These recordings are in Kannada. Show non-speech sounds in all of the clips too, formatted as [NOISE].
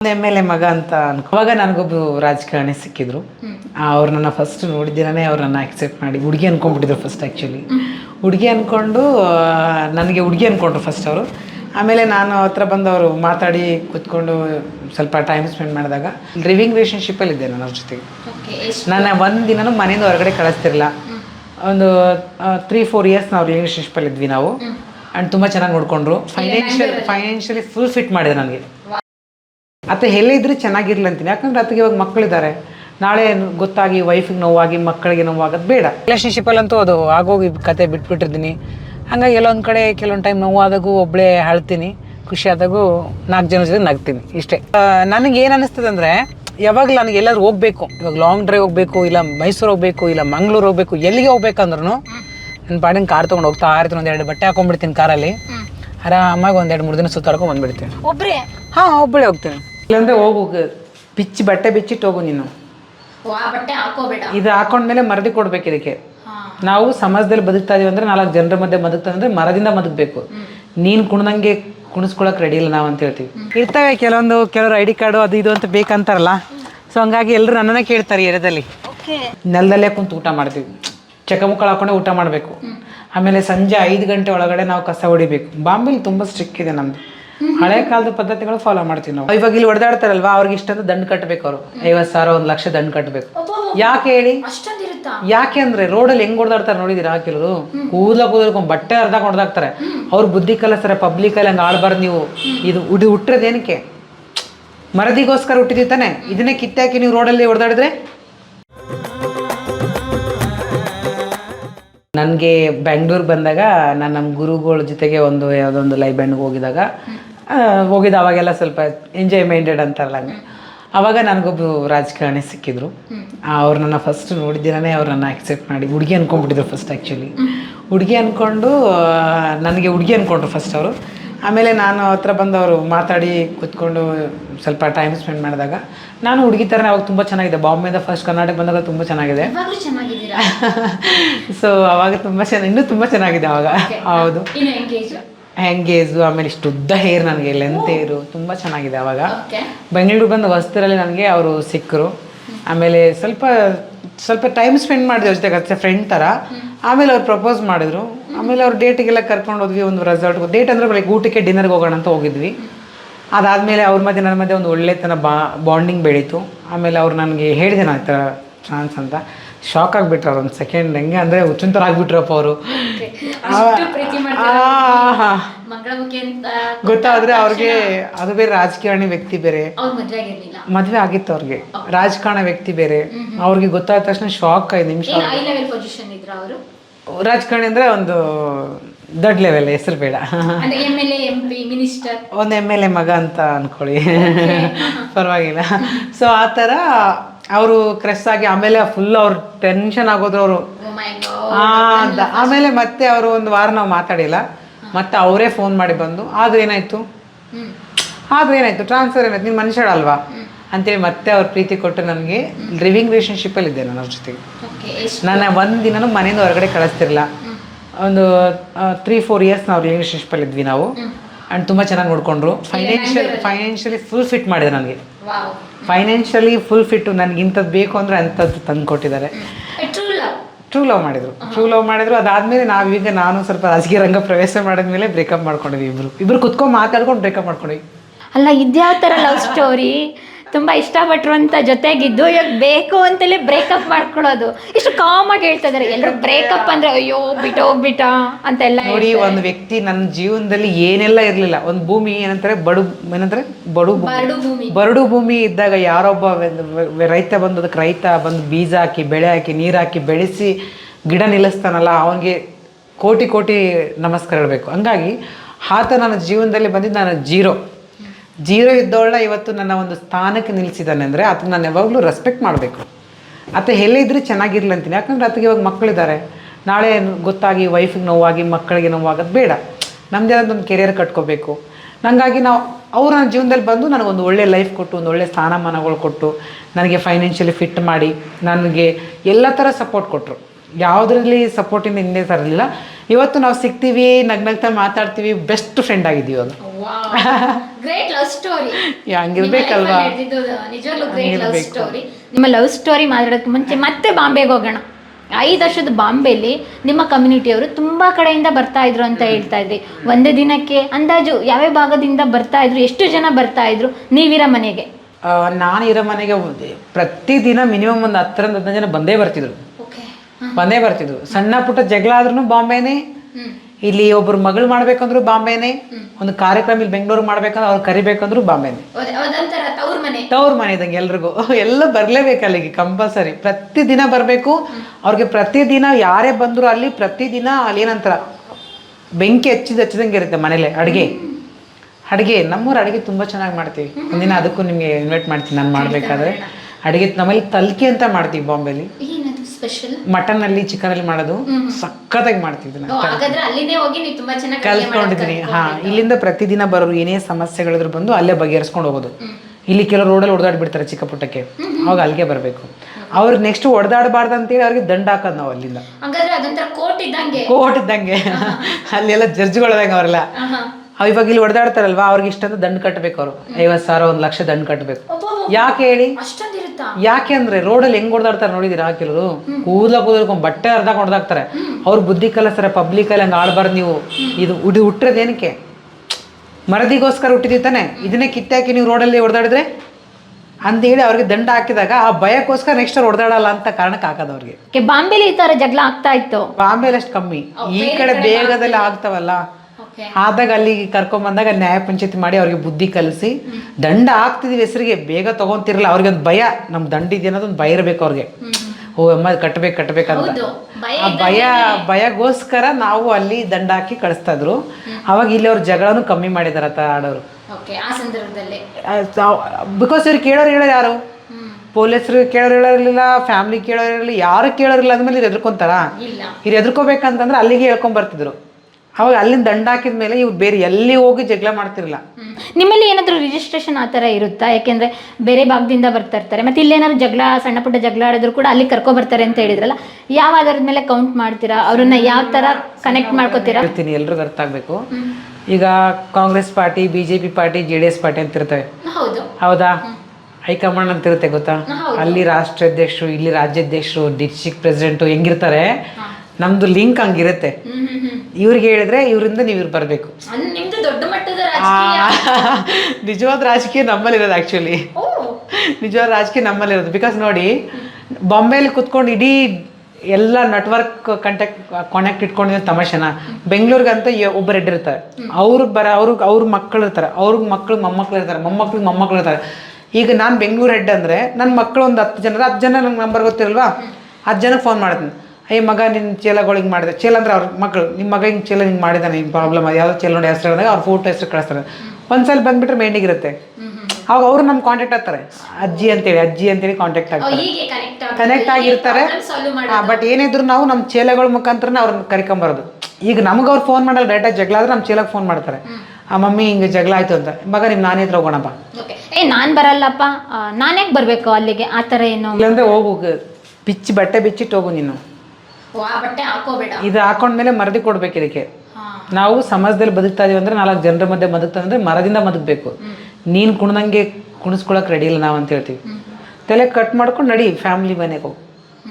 ಒಂದು ಎಂ ಎಲ್ ಎ ಮಗ ಅಂತ ಅನ್ಕೊ ಅವಾಗ ನನಗೊಬ್ರು ರಾಜಕಾರಣಿ ಸಿಕ್ಕಿದ್ರು. ಅವ್ರು ನನ್ನ ಫಸ್ಟ್ ನೋಡಿದ್ದೀನೇ ಅವ್ರು ನನ್ನ ಆಕ್ಸೆಪ್ಟ್ ಮಾಡಿ ಹುಡುಗಿ ಅನ್ಕೊಂಡ್ಬಿಟ್ಟಿದ್ರು ಫಸ್ಟ್ ಆ್ಯಕ್ಚುಲಿ ಹುಡುಗಿ ಅನ್ಕೊಂಡು ಆ, ನನಗೆ ಹುಡುಗಿ ಅನ್ಕೊಂಡ್ರು ಫಸ್ಟ್ ಅವರು. ಆಮೇಲೆ ನಾನು ಹತ್ರ ಬಂದು ಅವರು ಮಾತಾಡಿ ಕೂತ್ಕೊಂಡು ಸ್ವಲ್ಪ ಟೈಮ್ ಸ್ಪೆಂಡ್ ಮಾಡಿದಾಗ ಲಿವಿಂಗ್ ರಿಲೇಷನ್ಶಿಪ್ಪಲ್ಲಿ ಇದ್ದೆ ನಾನು ಅವ್ರ ಜೊತೆಗೆ. ನನ್ನ ನಾನು ಒಂದು ದಿನನೂ ಮನೆಯಿಂದ ಹೊರಗಡೆ ಕಳಿಸ್ತಿರಲಿಲ್ಲ. ಒಂದು ತ್ರೀ ಫೋರ್ ಇಯರ್ಸ್ ನಾವು ರಿಲೇಷನ್ಶಿಪ್ಪಲ್ಲಿ ಇದ್ವಿ ನಾವು. ಆ್ಯಂಡ್ ತುಂಬ ಚೆನ್ನಾಗಿ ನೋಡಿಕೊಂಡ್ರು. ಫೈನಾನ್ಷಿಯಲ್ ಫೈನಾನ್ಷಿಯಲಿ ಫುಲ್ ಫಿಟ್ ಮಾಡಿದೆ ನನಗೆ. ಅತ್ತೆ ಇದ್ದರೆ ಚೆನ್ನಾಗಿರ್ಲಿ ಅಂತೀನಿ. ಯಾಕಂದ್ರೆ ಅತ್ತಿಗೆ ಇವಾಗ ಮಕ್ಕಳಿದ್ದಾರೆ ನಾಳೆ ಗೊತ್ತಾಗಿ ವೈಫಿಗೆ ನೋವಾಗಿ ಮಕ್ಕಳಿಗೆ ನೋವಾಗೋದು ಬೇಡ. ರಿಲೇಷನ್ಶಿಪ್ಪಲ್ಲಂತೂ ಅದು ಆಗೋಗಿ ಕತೆ ಬಿಟ್ಬಿಟ್ಟಿರ್ತೀನಿ. ಹಂಗಾಗಿ ಎಲ್ಲೊಂದು ಕಡೆ ಕೆಲವೊಂದು ಟೈಮ್ ನೋವಾದಾಗೂ ಒಬ್ಬಳೇ ಅಳ್ತೀನಿ. ಖುಷಿ ಆದಾಗೂ ನಾಲ್ಕು ಜನ ಜೊತೆ ನಗ್ತೀನಿ. ಇಷ್ಟೇ. ನನಗೆ ಏನು ಅನಿಸ್ತದೆ ಅಂದರೆ ಯಾವಾಗ ನನಗೆ ಎಲ್ಲರೂ ಹೋಗ್ಬೇಕು. ಇವಾಗ ಲಾಂಗ್ ಡ್ರೈವ್ ಹೋಗ್ಬೇಕು ಇಲ್ಲ ಮೈಸೂರು ಹೋಗ್ಬೇಕು ಇಲ್ಲ ಮಂಗ್ಳೂರು ಹೋಗ್ಬೇಕು ಎಲ್ಲಿಗೆ ಹೋಗ್ಬೇಕಂದ್ರೂ ನನ್ನ ಪಾಡಿನ ಕಾರ್ ತೊಗೊಂಡು ಹೋಗ್ತಾ ಇರ್ತೀನಿ ಒಂದು ಎರಡು ಬಟ್ಟೆ ಹಾಕೊಂಡ್ಬಿಡ್ತೀನಿ ಕಾರಲ್ಲಿ ಆರಾಮಾಗಿ ಒಂದು ಎರಡು ಮೂರು ದಿನ ಸುತ್ತಾಡ್ಕೊಂಡು ಬಂದ್ಬಿಡ್ತೀನಿ. ಒಬ್ಬರೇ ಹಾಂ ಒಬ್ಬಳೇ ಹೋಗ್ತೇನೆ. ಇಲ್ಲಾಂದ್ರೆ ಹೋಗು ಬಿಚ್ಚಿ ಬಟ್ಟೆ ಬಿಚ್ಚಿಟ್ಟು ಹೋಗು ನೀನು. ಬಟ್ಟೆ ಹಾಕೋಬೇಡ. ಇದು ಹಾಕೊಂಡ್ಮೇಲೆ ಮರದಿ ಕೊಡ್ಬೇಕು ಇದಕ್ಕೆ. ನಾವು ಸಮಾಜದಲ್ಲಿ ಬದುಕ್ತಾ ಇದೀವಿ ಅಂದ್ರೆ ನಾಲ್ಕು ಜನರ ಮಧ್ಯೆ ಬದುಕ್ತಾ ಅಂದ್ರೆ ಮರದಿಂದ ಬದುಕಬೇಕು. ನೀನು ಕುಣ್ದಂಗೆ ಕುಣಿಸ್ಕೊಳಕ್ ರೆಡಿ ಇಲ್ಲ ನಾವು ಅಂತ ಹೇಳ್ತೀವಿ ಇರ್ತವೆ ಕೆಲವೊಂದು ಕೆಲವರು ಐ ಡಿ ಕಾರ್ಡು ಅದು ಇದು ಅಂತ ಬೇಕಂತಾರಲ್ಲ? ಸೊ ಹಂಗಾಗಿ ಎಲ್ಲರೂ ನನ್ನನ್ನೇ ಕೇಳ್ತಾರೆ ಏರಿಯಾದಲ್ಲಿ. ಓಕೆ. ನೆಲದಲ್ಲೇ ಕುಂತು ಊಟ ಮಾಡ್ತೀವಿ. ಚಕಮುಕ್ಕಳು ಹಾಕೊಂಡೆ ಊಟ ಮಾಡಬೇಕು. ಆಮೇಲೆ ಸಂಜೆ ಐದು ಗಂಟೆ ಒಳಗಡೆ ನಾವು ಕಸ ಹೊಡಿಬೇಕು. ಬಾಂಬೆಲಿ ತುಂಬ ಸ್ಟ್ರಿಕ್ ಇದೆ ನಮ್ದು. ಹಳೆ ಕಾಲದ ಪದ್ಧತಿಗಳು ಫಾಲೋ ಮಾಡ್ತೀವಿ ನಾವು. ಇವಾಗ ಇಲ್ಲಿ ಹೊಡೆದಾಡ್ತಾರಲ್ವಾ? ಅವ್ರಿಗೆ ಇಷ್ಟಂತ ದಂಡ ಕಟ್ಟಬೇಕು ಅವರು. ಐವತ್ತು ಸಾವಿರ ಒಂದು ಲಕ್ಷ ದಂಡ ಕಟ್ಟಬೇಕು ಯಾಕೆ ಹೇಳಿ? ಅಷ್ಟೊಂದಿರುತ್ತಾ ಯಾಕೆ ಅಂದ್ರೆ ರೋಡಲ್ಲಿ ಹೆಂಗ್ ಹೊಡೆದಾಡ್ತಾರೆ ನೋಡಿದಿರಾ ಕೆಲವರು ಕೂದಲ ಕೂದಲ್ಕೊಂಡ್ ಬಟ್ಟೆ ಅರ್ಧ ಹೊಡೆದಾಕ್ತಾರೆ. ಅವ್ರ ಬುದ್ಧಿ ಕಲಿಸ್ತಾರೆ ಪಬ್ಲಿಕ್ ಅಲ್ಲಿ ಹಂಗೆ ಆಳ್ಬಾರ್ದು ನೀವು. ಇದು ಉಡಿ ಹುಟ್ಟಿರೋದು ಏನಕ್ಕೆ? ಮರದಿಗೋಸ್ಕರ ಹುಟ್ಟಿದ್ವಿ ತಾನೆ. ಇದನ್ನೇ ಕಿತ್ತಾಕಿ ನೀವು ರೋಡಲ್ಲಿ ಹೊಡೆದಾಡಿದ್ರೆ? ನನಗೆ ಬೆಂಗಳೂರು ಬಂದಾಗ ನಾನು ನಮ್ಮ ಗುರುಗಳ ಜೊತೆಗೆ ಒಂದು ಯಾವುದೊಂದು ಲೈವ್ ಬ್ಯಾಂಡ್ಗೆ ಹೋಗಿದಾಗ ಹೋಗಿದ್ದು ಅವಾಗೆಲ್ಲ ಸ್ವಲ್ಪ ಎಂಜಾಯ್ ಮೈಂಡೆಡ್ ಅಂತಾರಲ್ಲ ಹಂಗೆ. ಅವಾಗ ನನಗೊಬ್ಬರು ರಾಜಕಾರಣಿ ಸಿಕ್ಕಿದ್ರು. ಅವ್ರು ನನ್ನ ಫಸ್ಟ್ ನೋಡಿದ್ದೀನೇ ಅವ್ರು ನನ್ನ ಆಕ್ಸೆಪ್ಟ್ ಮಾಡಿ ಹುಡುಗಿ ಅಂದ್ಕೊಂಡ್ಬಿಟ್ಟಿದ್ರು ಫಸ್ಟ್ ಆ್ಯಕ್ಚುಲಿ ಹುಡುಗಿ ಅಂದ್ಕೊಂಡು ನನಗೆ ಹುಡುಗಿ ಅಂದ್ಕೊಂಡ್ರು ಫಸ್ಟ್ ಅವರು. ಆಮೇಲೆ ನಾನು ಹತ್ರ ಬಂದು ಅವರು ಮಾತಾಡಿ ಕೂತ್ಕೊಂಡು ಸ್ವಲ್ಪ ಟೈಮ್ ಸ್ಪೆಂಡ್ ಮಾಡಿದಾಗ ನಾನು ಹುಡುಗಿ ಥರ ಅವಾಗ ತುಂಬ ಚೆನ್ನಾಗಿದೆ. ಬಾಂಬೆಯಿಂದ ಫಸ್ಟ್ ಕರ್ನಾಟಕ ಬಂದಾಗ ತುಂಬ ಚೆನ್ನಾಗಿದೆ. ಸೊ [LAUGHS] ಅವಾಗ ತುಂಬ ಚೆನ್ನಾಗಿ ಇನ್ನೂ ತುಂಬ ಚೆನ್ನಾಗಿದೆ ಅವಾಗ. ಹೌದು. ಹ್ಯಾಂಗೇಜು ಆಮೇಲೆ ಇಷ್ಟು ಉದ್ದ ಹೇರ್ ನನಗೆ ಲೆಂತ್ ಹೇರು ತುಂಬ ಚೆನ್ನಾಗಿದೆ ಅವಾಗ. ಓಕೆ. ಬೆಂಗಳೂರು ಬಂದ ವಸ್ತರಲ್ಲಿ ನನಗೆ ಅವರು ಸಿಕ್ಕರು. ಆಮೇಲೆ ಸ್ವಲ್ಪ ಸ್ವಲ್ಪ ಟೈಮ್ ಸ್ಪೆಂಡ್ ಮಾಡಿದೆ ಅವ್ರ ಜೊತೆಗೆ ಅಷ್ಟೇ ಫ್ರೆಂಡ್ ಥರ ಆಮೇಲೆ ಅವ್ರು ಪ್ರಪೋಸ್ ಮಾಡಿದ್ರು. ಆಮೇಲೆ ಅವ್ರು ಡೇಟಿಗೆಲ್ಲ ಕರ್ಕೊಂಡು ಹೋದ್ವಿ ಒಂದು ರೆಸಾರ್ಟ್ಗೆ ಡೇಟ್ ಅಂದರೆ ಬೆಳಗ್ಗೆ ಊಟಕ್ಕೆ ಡಿನ್ನರ್ಗೆ ಹೋಗೋಣ ಅಂತ ಹೋಗಿದ್ವಿ. ಅದಾದಮೇಲೆ ಅವ್ರ ಮಧ್ಯೆ ನನ್ನ ಮಧ್ಯೆ ಒಂದು ಒಳ್ಳೆತನ ಬಾ ಬಾಂಡಿಂಗ್ ಬೆಳೀತು. ಆಮೇಲೆ ಅವ್ರು ನನಗೆ ಹೇಳಿದೆ ನಾನು ಈ ಥರ ಚಾನ್ಸ್ ಅಂತ. ಶಾಕ್ ಆಗಿಬಿಟ್ರು ಅವ್ರು ಒಂದು ಸೆಕೆಂಡ್ ಹೆಂಗೆ ಅಂದರೆ ಹುಚ್ಚುಂತರ ಆಗಿಬಿಟ್ರಪ್ಪ ಅವರು ಗೊತ್ತಾದ್ರೆ ಅವ್ರಿಗೆ ಅದು ಬೇರೆ ರಾಜಕಾರಣಿ ವ್ಯಕ್ತಿ ಬೇರೆ. ಮದ್ವೆ ಆಗಿತ್ತು ಅವ್ರಿಗೆ. ರಾಜಕಾರಣ ವ್ಯಕ್ತಿ ಬೇರೆ. ಅವ್ರಿಗೆ ಗೊತ್ತಾದ ತಕ್ಷಣ ಶಾಕ್ ಐದು ನಿಮಿಷ. ರಾಜಕಾರಣಿ ಅಂದ್ರೆ ಒಂದು ದೊಡ್ಡ ಲೆವೆಲ್ ಹೆಸರು ಬೇಡ. ಒಂದು ಎಂ ಎಲ್ ಎ ಮಗ ಅಂತ ಅನ್ಕೊಳ್ಳಿ. [LAUGHS] ಪರವಾಗಿಲ್ಲ. ಸೊ ಆ ಥರ ಅವರು ಕ್ರೆಸ್ ಆಗಿ ಆಮೇಲೆ ಫುಲ್ ಅವ್ರು ಟೆನ್ಷನ್ ಆಗೋದ್ರು ಅವರು. ಆಮೇಲೆ ಮತ್ತೆ ಅವರು ಒಂದು ವಾರ ನಾವು ಮಾತಾಡಿಲ್ಲ. ಮತ್ತೆ ಅವರೇ ಫೋನ್ ಮಾಡಿ ಬಂದು ಆದ್ರೆ ಏನಾಯ್ತು? ಆದ್ರೆ ಏನಾಯ್ತು? ಟ್ರಾನ್ಸ್ಫರ್ ಏನಾಯ್ತು? ನೀನು ಮನುಷ್ಯಳಲ್ವಾ? ಅಂತೇಳಿ ಮತ್ತೆ ಅವ್ರ ಪ್ರೀತಿ ಕೊಟ್ಟು ನನಗೆ ಲಿವಿಂಗ್ ರಿಲೇಷನ್ಶಿಪ್ಪಲ್ಲಿ ಇದ್ದೆ ನಾನು ಅವ್ರ ಜೊತೆಗೆ. ನಾನು ಒಂದು ದಿನನೂ ಮನೆಯಿಂದ ಹೊರಗಡೆ ಕಳಿಸ್ತಿರ್ಲಿಲ್ಲ. ಒಂದು ತ್ರೀ ಫೋರ್ ಇಯರ್ಸ್ ನಾವು ರಿಲೇಷನ್ಶಿಪ್ಪಲ್ಲಿ ಇದ್ವಿ ನಾವು. ಆ್ಯಂಡ್ ತುಂಬ ಚೆನ್ನಾಗಿ ನೋಡಿಕೊಂಡ್ರು. ಫೈನಾನ್ಷಿಯಲ್ ಫೈನಾನ್ಷಿಯಲಿ ಫುಲ್ ಫಿಟ್ ಮಾಡಿದೆ ನನಗೆ. ಫೈನಾನ್ಷಿಯಲಿ ಫುಲ್ ಫಿಟ್ಟು ನನಗೆ ಇಂಥದ್ದು ಬೇಕು ಅಂದರೆ ಅಂಥದ್ದು ತಂದು ಕೊಟ್ಟಿದ್ದಾರೆ ಟ್ರೂ ಲವ್ ಮಾಡಿದ್ರು. ಟ್ರೂ ಲವ್ ಮಾಡಿದ್ರು. ಅದಾದಮೇಲೆ ನಾವೀಗ ನಾನು ಸ್ವಲ್ಪ ರಾಜಕೀಯ ರಂಗ ಪ್ರವೇಶ ಮಾಡಿದ್ಮೇಲೆ ಬ್ರೇಕಪ್ ಮಾಡ್ಕೊಂಡಿದ್ವಿ ಇಬ್ರು. ಇಬ್ರು ಕುತ್ಕೊಂಡು ಮಾತಾಡ್ಕೊಂಡು ಬ್ರೇಕಪ್ ಮಾಡ್ಕೊಂಡ್ವಿ. ಅಲ್ಲ ಇದ್ಯಾವ ಥರ ಲವ್ ಸ್ಟೋರಿ ತುಂಬ ಇಷ್ಟಪಟ್ಟಿರುವಂಥ ಅಂತ ಜೊತೆಗಿದ್ದು ಇವಾಗ ಬೇಕು ಅಂತಲೇ ಬ್ರೇಕಪ್ ಮಾಡ್ಕೊಳ್ಳೋದು. ಇಷ್ಟು ಕಾಮಾಗಿ ಹೇಳ್ತಾ ಇದಾರೆ. ಎಲ್ಲರೂ ಬ್ರೇಕಪ್ ಅಂದ್ರೆ ಅಯ್ಯೋ ಬಿಟ್ಟ ಹೋಗ್ಬಿಟ್ಟ ಅಂತೆಲ್ಲ ನೋಡಿ ಒಂದು ವ್ಯಕ್ತಿ ನನ್ನ ಜೀವನದಲ್ಲಿ ಏನೆಲ್ಲ ಇರಲಿಲ್ಲ. ಒಂದು ಭೂಮಿ ಏನಂತಾರೆ ಬಡು ಏನಂತಾರೆ ಬಡು ಭೂಮಿ. ಬರಡು ಭೂಮಿ. ಇದ್ದಾಗ ಯಾರೊಬ್ಬ ರೈತ ಬಂದು ಅದಕ್ಕೆ ರೈತ ಬಂದು ಬೀಜ ಹಾಕಿ ಬೆಳೆ ಹಾಕಿ ನೀರು ಹಾಕಿ ಬೆಳೆಸಿ ಗಿಡ ನಿಲ್ಲಿಸ್ತಾನಲ್ಲ ಅವನಿಗೆ ಕೋಟಿ ಕೋಟಿ ನಮಸ್ಕಾರ ಹೇಳಬೇಕು ಹಂಗಾಗಿ ಆತ ನನ್ನ ಜೀವನದಲ್ಲಿ ಬಂದಿದ್ದು ನಾನು ಜೀರೋ. ಜೀರೋ ಇದ್ದವಳ ಇವತ್ತು ನನ್ನ ಒಂದು ಸ್ಥಾನಕ್ಕೆ ನಿಲ್ಲಿಸಿದ್ದಾನೆ ಅಂದರೆ ಆತ ನಾನು ಯಾವಾಗಲೂ ರೆಸ್ಪೆಕ್ಟ್ ಮಾಡಬೇಕು. ಆತ ಎಲ್ಲಿದ್ರೆ ಚೆನ್ನಾಗಿರ್ಲಿ ಅಂತೀನಿ. ಯಾಕಂದ್ರೆ ಆತಗೆ ಇವಾಗ ಮಕ್ಕಳಿದ್ದಾರೆ ನಾಳೆ ಗೊತ್ತಾಗಿ ವೈಫಿಗೆ ನೋವಾಗಿ, ಮಕ್ಕಳಿಗೆ ನೋವಾಗೋದು ಬೇಡ. ನಮ್ಮದೇ ಒಂದು ಕೆರಿಯರ್ ಕಟ್ಕೋಬೇಕು. ಹಂಗಾಗಿ ನಾವು ಅವರ ಜೀವನದಲ್ಲಿ ಬಂದು ನನಗೊಂದು ಒಳ್ಳೆ ಲೈಫ್ ಕೊಟ್ಟು, ಒಂದು ಒಳ್ಳೆ ಸ್ಥಾನಮಾನಗಳು ಕೊಟ್ಟು, ನನಗೆ ಫೈನಾನ್ಷಿಯಲಿ ಫಿಟ್ ಮಾಡಿ, ನನಗೆ ಎಲ್ಲ ಥರ ಸಪೋರ್ಟ್ ಕೊಟ್ಟರು ಯಾವುದ್ರಲ್ಲಿ ಸಪೋರ್ಟಿಂದ ಹಿಂದೆ ತರಲಿಲ್ಲ. ಇವತ್ತು ನಾವು ಸಿಗ್ತೀವಿ ನಗ್ನಗ್ತಾ ಮಾತಾಡ್ತೀವಿ ಬೆಸ್ಟ್ ಫ್ರೆಂಡ್ ಆಗಿದ್ದೀವಿ ಅದು. ಗ್ರೇಟ್ ಲವ್ ಸ್ಟೋರಿ ಹಂಗಿರ್ಬೇಕಲ್ವಾ? ನಿಜವಾಗ್ಲೂ ಗ್ರೇಟ್ ಲವ್ ಸ್ಟೋರಿ ನಿಮ್ಮ ಲವ್ ಸ್ಟೋರಿ ಮಾತಾಡೋಕ್ಕೆ ಮುಂಚೆ ಮತ್ತೆ ಬಾಂಬೆಗೆ ಹೋಗೋಣ. ಐದು ವರ್ಷದ ಬಾಂಬೆಲಿ ನಿಮ್ಮ ಕಮ್ಯುನಿಟಿಯವರು ತುಂಬಾ ಕಡೆಯಿಂದ ಬರ್ತಾ ಇದ್ರು ಅಂತ ಹೇಳ್ತಾ ಇದ್ರಿ. ಒಂದೇ ದಿನಕ್ಕೆ ಅಂದಾಜು ಯಾವ ಭಾಗದಿಂದ ಬರ್ತಾ ಇದ್ರು ಎಷ್ಟು ಜನ ಬರ್ತಾ ಇದ್ರು ನೀವಿರೋ ಮನೆಗೆ? ನಾನಿರೋ ನಾನು ಇರೋ ಮನೆಗೆ ಪ್ರತಿ ಪ್ರತಿದಿನ ಮಿನಿಮಮ್ ಒಂದು ಹತ್ತರಿಂದ ಹದಿನೈದು ಜನ ಬಂದೇ ಬರ್ತಿದ್ರು. ಓಕೆ ಬರ್ತಿದ್ವು. ಬರ್ತಿದ್ರು ಸಣ್ಣ ಪುಟ್ಟ ಜಗಳ ಆದ್ರೂ ಬಾಂಬೆನೇ. ಇಲ್ಲಿ ಒಬ್ರು ಮಗಳು ಮಾಡ್ಬೇಕಂದ್ರು ಬಾಂಬೆನೆ. ಒಂದು ಕಾರ್ಯಕ್ರಮ ಇಲ್ಲಿ ಬೆಂಗಳೂರು ಮಾಡ್ಬೇಕಂದ್ರೆ ಅವ್ರು ಕರಿಬೇಕಂದ್ರು ಬಾಂಬೆನೆ. ತವ್ರ ಮನೆ. ಇದಂಗೆ ಎಲ್ರಿಗೂ. ಎಲ್ಲ ಬರ್ಲೇಬೇಕು ಅಲ್ಲಿಗೆ ಕಂಪಲ್ಸರಿ. ಪ್ರತಿದಿನ ಬರಬೇಕು. ಅವ್ರಿಗೆ ಪ್ರತಿದಿನ ಯಾರೇ ಬಂದ್ರು ಅಲ್ಲಿ ಪ್ರತಿದಿನ ಅಲ್ಲಿ ಏನಂತಾರ ಬೆಂಕಿ ಹಚ್ಚಿದ ಹಚ್ಚಿದಂಗೆ ಇರುತ್ತೆ ಮನೇಲೆ ಅಡುಗೆ. ಅಡುಗೆ ನಮ್ಮೂರ ಅಡುಗೆ ತುಂಬ ಚೆನ್ನಾಗಿ ಮಾಡ್ತೀವಿ. ಒಂದಿನ ಅದಕ್ಕೂ ನಿಮಗೆ ಇನ್ವೈಟ್ ಮಾಡ್ತೀನಿ ನಾನು ಮಾಡಬೇಕಾದ್ರೆ. ಅಡುಗೆ ನಮ್ಮಲ್ಲಿ ತಲ್ಕಿ ಅಂತ ಮಾಡ್ತೀವಿ ಬಾಂಬೆಲಿ. ಏನದು ಅಲ್ಲಿ ಚಿಕನ್ ಅಲ್ಲಿ ಮಾಡೋದು ಸಕ್ಕತ್ತಾಗಿ ಮಾಡ್ತಿದ್ದೆ ನಾನು. ಹಾಗಾದ್ರೆ ಅಲ್ಲಿನೇ ಹೋಗಿ ನೀವು ತುಂಬಾ ಚೆನ್ನಾಗಿ ಕಲ್ತ್ಕೊಂಡಿದ್ದೀನಿ. ಹಾ ಇಲ್ಲಿಂದ ಪ್ರತಿದಿನ ಬರೋರು ಏನೇ ಸಮಸ್ಯೆಗಳಿದ್ರು ಬಂದು ಅಲ್ಲೇ ಬಗೆಹರಿಸ್ಕೊಂಡು ಹೋಗೋದು. ಇಲ್ಲಿ ಕೆಲವು ರೋಡಲ್ಲಿ ಹೊಡೆದಾಡ್ಬಿಡ್ತಾರೆ ಚಿಕ್ಕ ಪುಟ್ಟಕ್ಕೆ. ಅವಾಗ ಅಲ್ಲಿಗೆ ಬರಬೇಕು. ಅವ್ರು ನೆಕ್ಸ್ಟ್ ಹೊಡೆದಾಡಬಾರ್ದು ಅಂತೇಳಿ ಅವ್ರಿಗೆ ದಂಡ ಹಾಕೋದು ನಾವು ಅಲ್ಲಿಂದ. ಕೋರ್ಟ್ ಇದ್ದಂಗೆ. ಅಲ್ಲೆಲ್ಲ ಜಡ್ಜ್ಗಳದಂಗೆ ಅವರೆಲ್ಲ. ಅವ ಇವಾಗ ಇಲ್ಲಿ ಹೊಡೆದಾಡ್ತಾರಲ್ವಾ ಅವ್ರಿಗೆ ಇಷ್ಟಂತ ದಂಡ ಕಟ್ಟಬೇಕು ಅವರು. ಐವತ್ತು ಸಾವಿರ ಒಂದು ಲಕ್ಷ ದಂಡ ಕಟ್ಟಬೇಕು ಯಾಕೆ ಹೇಳಿ? ಯಾಕೆ ಅಂದ್ರೆ ರೋಡಲ್ಲಿ ಹೆಂಗ್ ಹೊಡ್ದಾಡ್ತಾರೆ ನೋಡಿದಿರಾ ಕೆಲವರು ಕೂದಲ ಕೂದಲ್ಕೊಂಡ್ ಬಟ್ಟೆ ಅರ್ಧ ಹೊಡೆದಾಕ್ತಾರೆ ಅವ್ರ ಬುದ್ಧಿ ಕಲಿಸ್ತಾರೆ ಪಬ್ಲಿಕ್ ಅಲ್ಲಿ ಹಂಗ ಆಡ್ಬಾರ್ದು ನೀವು. ಇದು ಉಡಿ ಹುಟ್ಟ್ರದೇನಕ್ಕೆ ಮರದಿಗೋಸ್ಕರ ಹುಟ್ಟಿದಿತ್ತಾನೆ ತಾನೆ. ಇದನ್ನೇ ಕಿತ್ತಾಕಿ ನೀವು ರೋಡಲ್ಲಿ ಅಂತ ಹೇಳಿ ಅವ್ರಿಗೆ ದಂಡ ಹಾಕಿದಾಗ ಆ ಭಯಕ್ಕೋಸ್ಕರ ನೆಕ್ಸ್ಟ್ ಅವ್ರು ಹೊಡೆದಾಡಲ್ಲ ಅಂತ ಕಾರಣಕ್ಕೆ ಹಾಕೋದು ಅವ್ರಿಗೆ. ಬಾಂಬೆಲಿ ಈ ತರ ಜಗಳ ಆಗ್ತಾ ಇತ್ತು. ಬಾಂಬೆಲಿ ಅಷ್ಟು ಕಮ್ಮಿ. ಈ ಕಡೆ ಬೇಗದಲ್ಲಿ ಆಗ್ತಾವಲ್ಲ. ಆದಾಗ ಅಲ್ಲಿಗೆ ಕರ್ಕೊಂಬಂದಾಗ ನ್ಯಾಯ ಪಂಚಾಯತಿ ಮಾಡಿ ಅವ್ರಿಗೆ ಬುದ್ಧಿ ಕಲಿಸಿ ದಂಡ ಆಗ್ತಿದೀವಿ ಹೆಸರಿಗೆ ಬೇಗ ತಗೊಂತಿರಲ್ಲ ಅವ್ರಿಗೆ ಒಂದು ಭಯ ನಮ್ ದಂಡ ಇದೆ ಅನ್ನೋದು ಒಂದು ಭಯ ಇರಬೇಕು ಅವ್ರಿಗೆ. ಓ ಅಮ್ಮ ಕಟ್ಬೇಕು ಕಟ್ಬೇಕಂತ ಆ ಭಯ ಭಯಗೋಸ್ಕರ ನಾವು ಅಲ್ಲಿ ದಂಡ ಹಾಕಿ ಕಳಿಸ್ತಾ ಇದ್ರು. ಅವಾಗ ಇಲ್ಲಿ ಅವ್ರ ಜಗಳನು ಕಮ್ಮಿ ಮಾಡಿದಾರೆ ಆಡೋರು. ಬಿಕಾಸ್ ಇವ್ರು ಕೇಳೋರು ಹೇಳೋರು ಯಾರು? ಪೊಲೀಸರು ಕೇಳೋರು ಹೇಳೋರಿಲ್ಲ ಫ್ಯಾಮಿಲಿ ಕೇಳೋರು ಇರಲಿಲ್ಲ ಯಾರು ಕೇಳೋರಿಲ್ಲ ಅಂದ್ಮೇಲೆ ಇವ್ರು ಎದ್ರಕೊಂತಾರ ಇವ್ರು ಎದ್ರಕೋಬೇಕಂತಂದ್ರೆ ಅಲ್ಲಿಗೆ ಹೇಳ್ಕೊಂಡ್ ಬರ್ತಿದ್ರು. ಅವಾಗ ಅಲ್ಲಿಂದ ದಂಡ ಹಾಕಿದ ಮೇಲೆ ಇವ್ರು ಬೇರೆ ಎಲ್ಲಿ ಹೋಗಿ ಜಗಳ ಮಾಡ್ತಿರಲ್ಲ ನಿಮ್ಮಲ್ಲಿ ಏನಾದರೂ ರಿಜಿಸ್ಟ್ರೇಷನ್ ಆ ಥರ ಇರುತ್ತಾ? ಯಾಕೆಂದ್ರೆ ಬೇರೆ ಭಾಗದಿಂದ ಬರ್ತಾ ಇರ್ತಾರೆ. ಮತ್ತೆ ಇಲ್ಲೇನಾದ್ರು ಜಗಳ ಸಣ್ಣ ಪುಟ್ಟ ಜಗಳ ಆಡಿದ್ರು ಕೂಡ ಅಲ್ಲಿ ಕರ್ಕೊ ಬರ್ತಾರೆ ಅಂತ ಹೇಳಿದ್ರಲ್ಲ ಯಾವ ಆಧಾರದ ಮೇಲೆ ಕೌಂಟ್ ಮಾಡ್ತೀರಾ? ಅವ್ರನ್ನ ಯಾವ ತರ ಕನೆಕ್ಟ್ ಮಾಡ್ಕೋತೀರಾ? ಹೇಳ್ತೀನಿ ಎಲ್ರಿಗೂ ಅರ್ಥ ಆಗಬೇಕು. ಈಗ Congress party B J P party J D S party ಅಂತ ಇರ್ತವೆ. ಹೌದು. ಹೌದಾ? ಹೈಕಮಾಂಡ್ ಅಂತ ಇರುತ್ತೆ ಗೊತ್ತಾ? ಅಲ್ಲಿ ರಾಷ್ಟ್ರಾಧ್ಯಕ್ಷರು ಇಲ್ಲಿ ರಾಜ್ಯಾಧ್ಯಕ್ಷರು ಡಿಸ್ಟ್ರಿಕ್ಟ್ ಪ್ರೆಸಿಡೆಂಟು ಹೆಂಗಿರ್ತಾರೆ? ನಮ್ದು ಲಿಂಕ್ ಹಂಗಿರುತ್ತೆ. ಇವ್ರಿಗೆ ಹೇಳಿದ್ರೆ ಇವರಿಂದ ನೀವು ಇವ್ರು ಬರಬೇಕು. ದೊಡ್ಡ ಮಟ್ಟದ ನಿಜವಾದ ರಾಜಕೀಯ ನಮ್ಮಲ್ಲಿರೋದು ಆ್ಯಕ್ಚುಲಿ ನಿಜವಾದ ರಾಜಕೀಯ ನಮ್ಮಲ್ಲಿರೋದು. ಬಿಕಾಸ್ ನೋಡಿ ಬಾಂಬೆಲಿ ಕುತ್ಕೊಂಡು ಇಡೀ ಎಲ್ಲ ನೆಟ್ವರ್ಕ್ ಕಾಂಟ್ಯಾಕ್ಟ್ ಕಾನೆಕ್ಟ್ ಇಟ್ಕೊಂಡಿರೋ ತಮಾಷೆನ ಅಂತ ಒಬ್ಬರು ಹೆಡ್ ಇರ್ತಾರೆ ಅವ್ರು ಬರ ಅವ್ರಿಗೆ ಅವ್ರ ಮಕ್ಕಳು ಇರ್ತಾರೆ. ಅವ್ರಿಗೆ ಮಕ್ಕಳು ಮೊಮ್ಮಕ್ಳು ಇರ್ತಾರೆ. ಮೊಮ್ಮಕ್ಳಿಗೆ ಮೊಮ್ಮಕ್ಳು ಇರ್ತಾರೆ. ಈಗ ನಾನು ಬೆಂಗಳೂರು ಹೆಡ್ ಅಂದರೆ ನನ್ನ ಮಕ್ಕಳು ಒಂದು ಹತ್ತು ಜನ ಹತ್ತು ಜನ ನಂಗೆ ನಂಬರ್ ಗೊತ್ತಿರಲ್ವಾ? ಹತ್ತು ಜನಕ್ಕೆ ಫೋನ್ ಮಾಡ್ತೀನಿ. ಏ ಮಗ ನಿನ್ನ ಚೇಲಗಳು ಹಿಂಗೆ ಮಾಡಿದೆ. ಚೇಲ ಅಂದ್ರೆ ಅವ್ರ ಮಕ್ಕಳು ನಿಮ್ಮ ಮಗ ಹಿಂಗೆ ಚೇಲ ಹಿಂಗೆ ಮಾಡಿದಾನೆ ಹಿಂಗೆ ಪ್ರಾಬ್ಲಮ್ ಅದು. ಯಾವುದೋ ಚೇಲ ನೋಡಿ ಹೆಸರು ಹೇಳಿದಾಗ ಅವ್ರ ಫೋಟೋ ಹೆಸರು ಕಳಿಸ್ತಾರೆ. ಒಂದ್ಸಲ ಬಂದ್ಬಿಟ್ರೆ ಮೈಂಡಿಗೆ ಇರುತ್ತೆ. ಅವಾಗ ಅವರು ನಮ್ಮ ಕಾಂಟ್ಯಾಕ್ಟ್ ಆಗ್ತಾರೆ. ಅಜ್ಜಿ ಅಂತೇಳಿ ಅಜ್ಜಿ ಅಂತೇಳಿ ಕಾಂಟ್ಯಾಕ್ಟ್ ಆಗ್ತಾರೆ. ಕನೆಕ್ಟ್ ಆಗಿರ್ತಾರೆ. ಬಟ್ ಏನಿದ್ರು ನಾವು ನಮ್ಮ ಚೇಲೆಗಳ ಮುಖಾಂತರ ಅವ್ರನ್ನ ಕರ್ಕೊಂಬರೋದು. ಈಗ ನಮ್ಗೆ ಅವ್ರು ಫೋನ್ ಮಾಡಲ್ಲ ಡೈರೆಕ್ಟಾಗಿ ಜಗಳ ಆದ್ರೆ ನಮ್ಮ ಚೇಲಕ್ಕೆ ಫೋನ್ ಮಾಡ್ತಾರೆ. ಆ ಮಮ್ಮಿ ಹಿಂಗೆ ಜಗಳ ಆಯ್ತು ಅಂತ. ಮಗ ನಿಮ್ ನಾನೇ ಹತ್ರ ಹೋಗೋಣಪ್ಪ ಏ ನಾನ್ ಬರಲ್ಲಪ್ಪ. ನಾನೇ ಬರಬೇಕು ಅಲ್ಲಿಗೆ? ಆ ಥರ ಏನು ಇಲ್ಲಾಂದ್ರೆ ಹೋಗು ಬಿಚ್ಚಿ ಬಟ್ಟೆ ಬಿಚ್ಚಿಟ್ಟು ಹೋಗು ನೀನು ಓ, ಆ ಬಟ್ಟೆ ಹಾಕೋಬೇಡ ಇದು ಹಾಕೊಂಡ್ಮೇಲೆ ಮರದಿ ಕೊಡ್ಬೇಕು ಇದಕ್ಕೆ. ನಾವು ಸಮಾಜದಲ್ಲಿ ಬದುಕ್ತಾ ಇದೀವಿ ಅಂದ್ರೆ ನಾಲ್ಕು ಜನರ ಮಧ್ಯೆ ಬದುಕ್ತಾ ಅಂದ್ರೆ ಮರದಿಂದ ಬದುಕಬೇಕು. ನೀನ್ ಕುಣ್ದಂಗೆ ಕುಣಿಸ್ಕೊಳಕ್ ರೆಡಿ ಇಲ್ಲ ನಾವು ಅಂತ ಹೇಳ್ತೀವಿ. ತಲೆ ಕಟ್ ಮಾಡ್ಕೊಂಡು ನಡಿ ಫ್ಯಾಮಿಲಿ ಮನೆಗೆ ಹೋಗು.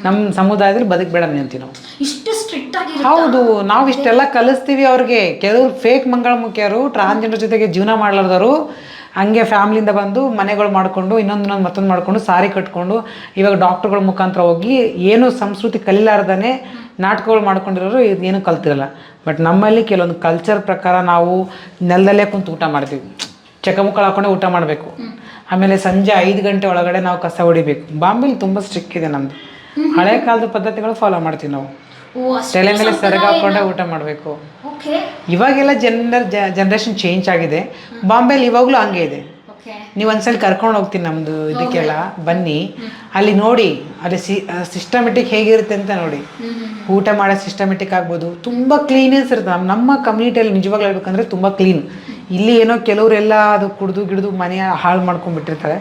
ನಮ್ಮ ಸಮುದಾಯದಲ್ಲಿ ಬದುಕಬೇಡ ಅಂತೀವಿ ನಾವು. ಇಷ್ಟು ಸ್ಟ್ರಿಕ್ಟ್ ಆಗಿ ಹೌದು ನಾವು ಇಷ್ಟೆಲ್ಲ ಕಲಿಸ್ತೀವಿ ಅವ್ರಿಗೆ. ಕೆಲವರು ಫೇಕ್ ಮಂಗಳಮುಖಿಯರು ಟ್ರಾನ್ಸ್ಜೆಂಡರ್ ಜೊತೆಗೆ ಜೀವನ ಮಾಡ್ಲಾರ್ದವರು. ಹಂಗೆ ಫ್ಯಾಮ್ಲಿಯಿಂದ ಬಂದು ಮನೆಗಳು ಮಾಡಿಕೊಂಡು ಇನ್ನೊಂದು ಇನ್ನೊಂದು ಮತ್ತೊಂದು ಮಾಡಿಕೊಂಡು ಸಾರಿ ಕಟ್ಕೊಂಡು ಇವಾಗ ಡಾಕ್ಟ್ರುಗಳ ಮುಖಾಂತರ ಹೋಗಿ ಏನು ಸಂಸ್ಕೃತಿ ಕಲಿಲಾರ್ದೇ ನಾಟಕಗಳು ಮಾಡ್ಕೊಂಡಿರೋರು ಇದೇನು ಕಲ್ತಿರಲ್ಲ. ಬಟ್ ನಮ್ಮಲ್ಲಿ ಕೆಲವೊಂದು ಕಲ್ಚರ್ ಪ್ರಕಾರ ನಾವು ನೆಲದಲ್ಲೇ ಕುಂತು ಊಟ ಮಾಡ್ತೀವಿ. ಚಕಮುಕ್ಕಳು ಹಾಕೊಂಡೆ ಊಟ ಮಾಡಬೇಕು. ಆಮೇಲೆ ಸಂಜೆ ಐದು ಗಂಟೆ ಒಳಗಡೆ ನಾವು ಕಸ ಹೊಡಿಬೇಕು. ಬಾಂಬೆಲಿ ತುಂಬ ಸ್ಟ್ರಿಕ್ ಇದೆ ನಮ್ಮದು ಹಳೆ ಕಾಲದ ಪದ್ಧತಿಗಳು ಫಾಲೋ ಮಾಡ್ತೀವಿ ನಾವು. ತಲೆ ಮೇಲೆ ಹಾಕೊಂಡೆ ಊಟ ಮಾಡಬೇಕು. ಇವಾಗೆಲ್ಲ ಜನರಲ್ ಜನರೇಷನ್ ಚೇಂಜ್ ಆಗಿದೆ. ಬಾಂಬೆಲಿ ಇವಾಗಲೂ ಹಂಗೆ ಇದೆ. ನೀವು ಒಂದ್ಸಲ ಕರ್ಕೊಂಡು ಹೋಗ್ತೀನಿ ನಮ್ಮದು ಇದಕ್ಕೆಲ್ಲ. ಬನ್ನಿ. ಅಲ್ಲಿ ನೋಡಿ ಅಲ್ಲಿ ಸಿ ಸಿಸ್ಟಮೆಟಿಕ್ ಹೇಗಿರುತ್ತೆ ಅಂತ ನೋಡಿ. ಊಟ ಮಾಡೋ ಸಿಸ್ಟಮೆಟಿಕ್ ಆಗ್ಬೋದು. ತುಂಬ ಕ್ಲೀನೆನ್ಸ್ ಇರುತ್ತೆ. ನಮ್ಮ ನಮ್ಮ ಕಮ್ಯುನಿಟಿಯಲ್ಲಿ ನಿಜವಾಗ್ಲೂ ಹೇಳ್ಬೇಕಂದ್ರೆ ತುಂಬ ಕ್ಲೀನ್ ಇಲ್ಲಿ ಏನೋ ಕೆಲವರೆಲ್ಲ ಅದು ಕುಡಿದು ಗಿಡ್ದು ಮನೆ ಹಾಳು ಮಾಡ್ಕೊಂಡ್ಬಿಟ್ಟಿರ್ತಾರೆ.